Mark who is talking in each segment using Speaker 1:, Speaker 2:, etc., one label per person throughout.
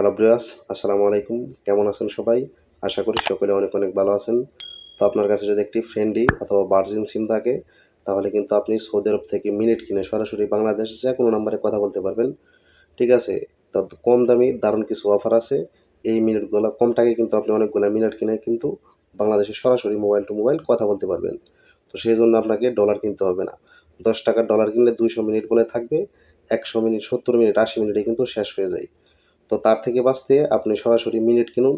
Speaker 1: Hello ব্রিয়াস আসসালামু আলাইকুম। কেমন আছেন সবাই? আশা করি সকলে অনেক অনেক ভালো আছেন। তো আপনার কাছে যদি একটি ফ্রেন্ডলি অথবা ভার্জিন সিম থাকে, তাহলে কিন্তু আপনি সৌদি আরব থেকে মিনিট কিনে সরাসরি বাংলাদেশ যে কোনো নাম্বারে কথা বলতে পারবেন। ঠিক আছে? তা কম দামি, দারুণ কিছু অফার আছে। এই মিনিটগুলো, কম টাকায় কিন্তু আপনি অনেকগুলো মিনিট কিনে কিন্তু বাংলাদেশে সরাসরি মোবাইল টু মোবাইল কথা বলতে পারবেন। তো সেই জন্য আপনাকে ডলার কিনতে হবে না। দশ টাকার ডলার কিনলে দুইশো মিনিট বলে থাকবে, একশো মিনিট, সত্তর মিনিট, আশি মিনিটে কিন্তু শেষ হয়ে যায়। তো তার থেকে বাঁচতে আপনি সরাসরি মিনিট কিনুন।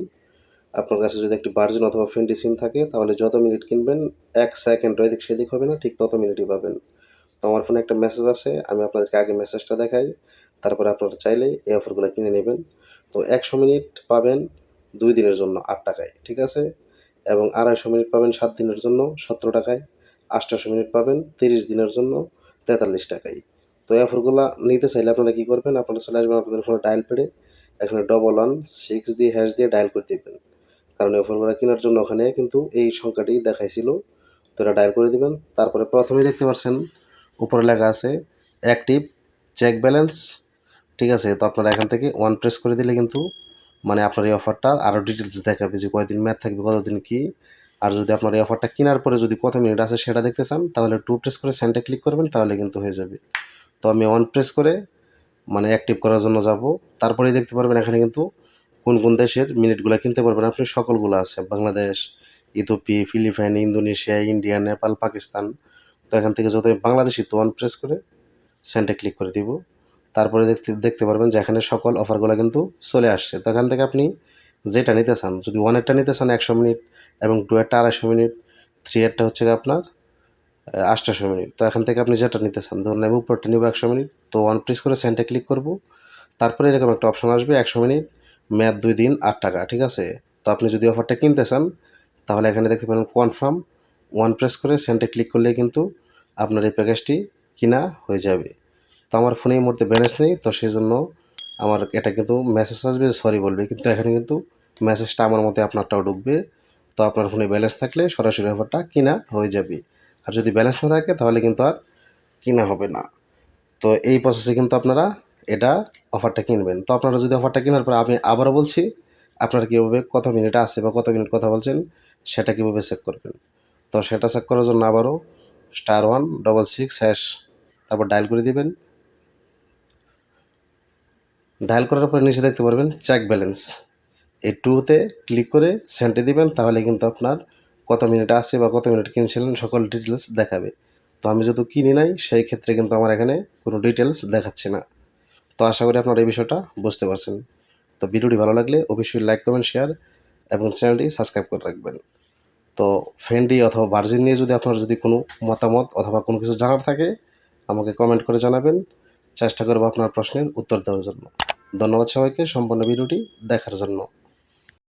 Speaker 1: আপনার কাছে যদি একটি ভার্জিন অথবা ফ্রেন্ডি সিম থাকে, তাহলে যত মিনিট কিনবেন, এক সেকেন্ড এদিক সেদিক হবে না, ঠিক তত মিনিটই পাবেন। তো আমার ফোনে একটা মেসেজ আছে, আমি আপনাদেরকে আগে মেসেজটা দেখাই, তারপরে আপনারা চাইলে এই অফারগুলো কিনে নেবেন। তো একশো মিনিট পাবেন দুই দিনের জন্য আট টাকায়, ঠিক আছে? এবং আড়াইশো মিনিট পাবেন সাত দিনের জন্য সতেরো টাকায় আটশোশো মিনিট পাবেন তিরিশ দিনের জন্য তেতাল্লিশ টাকায়। তো এই অফারগুলো নিতে চাইলে আপনারা কী করবেন? আপনারা চলে আসবেন আপনাদের ফোনে ডায়াল পেডে এখানে ডবল ওয়ান সিক্স দিয়ে হ্যাশ দিয়ে ডায়াল করে দিবেন। কারণ এই অফারগুলো কেনার জন্য ওখানে কিন্তু এই সংখ্যাটি দেখাইছিল। তো এটা ডায়াল করে দিবেন। তারপরে প্রথমেই দেখতে পাচ্ছেন উপরে লেখা আছে অ্যাক্টিভ চেক ব্যালেন্স ঠিক আছে, তো আপনারা এখান থেকে ওয়ান প্রেস করে দিলে কিন্তু মানে আপনার এই অফারটার আরও ডিটেলস দেখাবে যে কয়দিন ম্যাথ থাকবে, কতদিন কি। আর যদি আপনার এই অফারটা কেনার পরে যদি কত মিনিট আছে সেটা দেখতে চান, তাহলে টু প্রেস করে সেন্টে ক্লিক করবেন, তাহলে কিন্তু হয়ে যাবে। তো আমি ওয়ান প্রেস করে মানে অ্যাক্টিভ করার জন্য যাব। তারপরেই দেখতে পারবেন এখানে কিন্তু কোন কোন দেশের মিনিটগুলো কিনতে পারবেন। আপনি সকলগুলো আছে, Bangladesh Ethiopia Philippines, Indonesia, India, Nepal, Pakistan. তো এখান থেকে যত বাংলাদেশি তো অন প্রেস করে সেন্টে ক্লিক করে দিব। তারপরে দেখতে দেখতে পারবেন যে এখানে সকল অফারগুলো কিন্তু চলে আসছে। তো এখান থেকে আপনি যেটা নিতে চান, যদি ওয়ানেরটা নিতে চান একশো মিনিট এবং টু এরটা আড়াইশো মিনিট থ্রি এরটা হচ্ছে আপনার আটশোশো মিনিট। তো এখান থেকে আপনি যেটা নিতে চান, ধরুন আমি উপরটা নিব একশো মিনিট, তো ওয়ান প্রেস করে সেন্টে ক্লিক করব। তারপরে এরকম একটা অপশন আসবে, একশো মিনিট ম্যাথ দুই দিন, আট টাকা, ঠিক আছে? তো আপনি যদি অফারটা কিনতে চান, তাহলে এখানে দেখতে পারেন কনফার্ম ওয়ান প্রেস করে সেন্টে ক্লিক করলে কিন্তু আপনার এই প্যাকেজটি কিনা হয়ে যাবে। তো আমার ফোনে এই মুহূর্তে ব্যালেন্স নেই, তো সেই জন্য আমার এটা কিন্তু মেসেজ আসবে সরি বলবে, কিন্তু এখানে কিন্তু মেসেজটা আমার মতে আপনারটাও ঢুকবে। তো আপনার ফোনে ব্যালেন্স থাকলে সরাসরি অফারটা কিনা হয়ে যাবে। আর যদি ব্যালেন্স না থাকে, তাহলে কিন্তু আর কিনা হবে না। তো এই প্রসেসে কিন্তু আপনারা এটা অফারটা কিনবেন। তো আপনারা যদি অফারটা কেনার পর আমি আবারও বলছি, আপনারা কীভাবে কত মিনিট আছে বা কত মিনিট কথা বলছেন, সেটা কীভাবে চেক করবেন। তো সেটা চেক করার জন্য আবারও star one double six hash তারপর ডায়াল করে দিবেন। ডায়াল করার পরে নিচে দেখতে পারবেন চেক ব্যালেন্স এই টুতে ক্লিক করে সেন্টে দিবেন, তাহলে কিন্তু আপনার কত মিনিট আছে বা কত মিনিট কিনছিলেন সকল ডিটেলস দেখাবে। তো আমি যেহেতু কিনি নাই, সেই ক্ষেত্রে কিন্তু আমার এখানে কোনো ডিটেলস দেখাচ্ছে না। তো আশা করি আপনারা এই বিষয়টা বুঝতে পারছেন। তো ভিডিওটি ভালো লাগলে অবশ্যই লাইক কমেন্ট শেয়ার এবং চ্যানেলটি সাবস্ক্রাইব করে রাখবেন। তো ফ্রেন্ডি অথবা ভার্জিন নিয়ে যদি আপনার যদি কোনো মতামত অথবা কোনো কিছু জানার থাকে, আমাকে কমেন্ট করে জানাবেন। চেষ্টা করব আপনার প্রশ্নের উত্তর দেওয়ার জন্য। ধন্যবাদ সবাইকে সম্পূর্ণ ভিডিওটি দেখার জন্য।